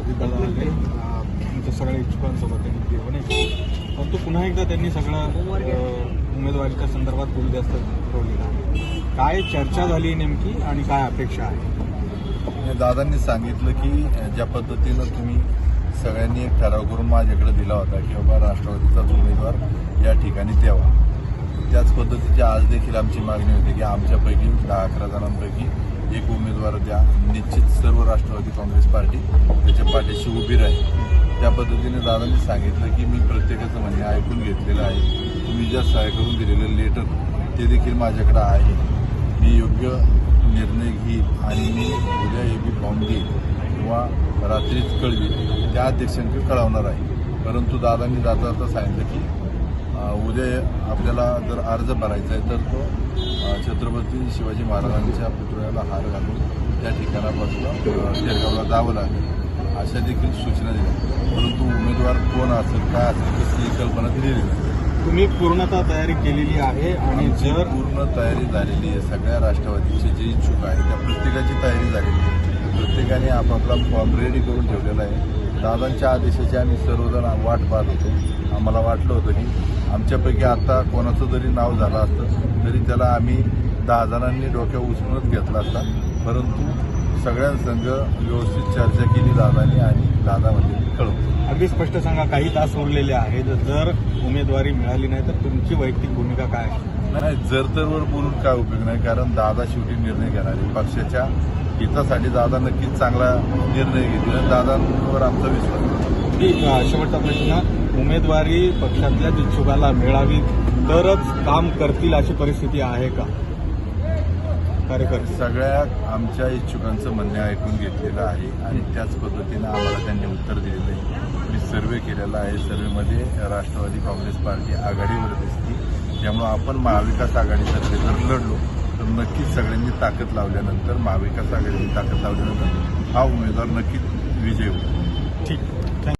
अजितदादा आमच्या तुमच्या सगळ्या इच्छुकांसोबत त्यांनी जेवण परंतु पुन्हा एकदा त्यांनी सगळं उमेदवारीच्या संदर्भात बोलजास्त ठेवलेलं आहे. काय चर्चा झाली नेमकी आणि काय अपेक्षा आहे? दादांनी सांगितलं की ज्या पद्धतीनं तुम्ही सगळ्यांनी एक ठराव करून माझ्याकडे दिला होता की बाबा राष्ट्रवादीचाच उमेदवार या ठिकाणी द्यावा. त्याच पद्धतीची आज देखील आमची मागणी होती की आमच्यापैकी दहा अकरा जणांपैकी एक उमेदवार द्या. निश्चित सर्व राष्ट्रवादी काँग्रेस पार्टी पाठीशी उभी राहील. त्या पद्धतीने दादांनी सांगितलं की मी प्रत्येकाचं म्हणणे ऐकून घेतलेलं आहे. तुम्ही ज्या सहाय्य करून दिलेलं लेटर ते देखील माझ्याकडे आहे. मी योग्य निर्णय घेईल आणि मी उद्या ए बी फॉर्म घेईल किंवा रात्रीच कळवी त्या अध्यक्षांकडे कळवणार आहे. परंतु दादांनी जाता जाता सांगितलं की उद्या आपल्याला जर अर्ज भरायचा आहे तर तो छत्रपती शिवाजी महाराजांच्या पुतळ्याला हार घालून त्या ठिकाणापासून शेरगावला जावं लागेल. अशा देखील सूचना दिल्या. परंतु उमेदवार कोण असेल काय असेल कसली कल्पना दिलेली नाही. तुम्ही पूर्णतः तयारी केलेली आहे आणि आमची जर पूर्ण तयारी झालेली आहे. सगळ्या राष्ट्रवादीचे जे इच्छुक आहे त्या प्रत्येकाची तयारी झालेली आहे. प्रत्येकाने आपापला फॉर्म रेडी करून ठेवलेला आहे. दादांच्या आदेशाची आम्ही सर्वजण वाट पाहत होतो. आम्हाला वाटलं होतं की आमच्यापैकी आता कोणाचं जरी नाव झालं असतं तरी त्याला आम्ही दहा जणांनी डोक्या उचलूनच घेतला असता. परंतु सगळ्यांसंग व्यवस्थित चर्चा केली दादानी आणि दादा म्हणजे कळवतो. अगदी स्पष्ट सांगा काही तास उरलेले आहेत. जर उमेदवारी मिळाली नाही तर तुमची वैयक्तिक भूमिका काय आहे? नाही जर तरवर बोलून काय उपयोग नाही कारण दादा शेवटी निर्णय घेणारे. पक्षाच्या हितासाठी दादा नक्कीच चांगला निर्णय घेतील आणि दादांवर आमचा विश्वास शेवटचा प्रश्न. उमेदवारी पक्षातल्याच इच्छुकाला मिळावी तरच काम करतील अशी परिस्थिती आहे का? कार्यकर्ते. सगळ्या आमच्या इच्छुकांचं म्हणणे ऐकून घेतलेलं आहे आणि त्याच पद्धतीनं आम्हाला त्यांनी उत्तर दिलेलं आहे. मी सर्वे केलेला आहे. सर्वेमध्ये राष्ट्रवादी काँग्रेस पार्टी आघाडीवर दिसते. त्यामुळं आपण महाविकास आघाडीतर्फे जर लढलो तर नक्कीच सगळ्यांनी ताकद लावल्यानंतर महाविकास आघाडीने ताकद लावल्यानंतर हा उमेदवार नक्कीच विजय होईल. ठीक.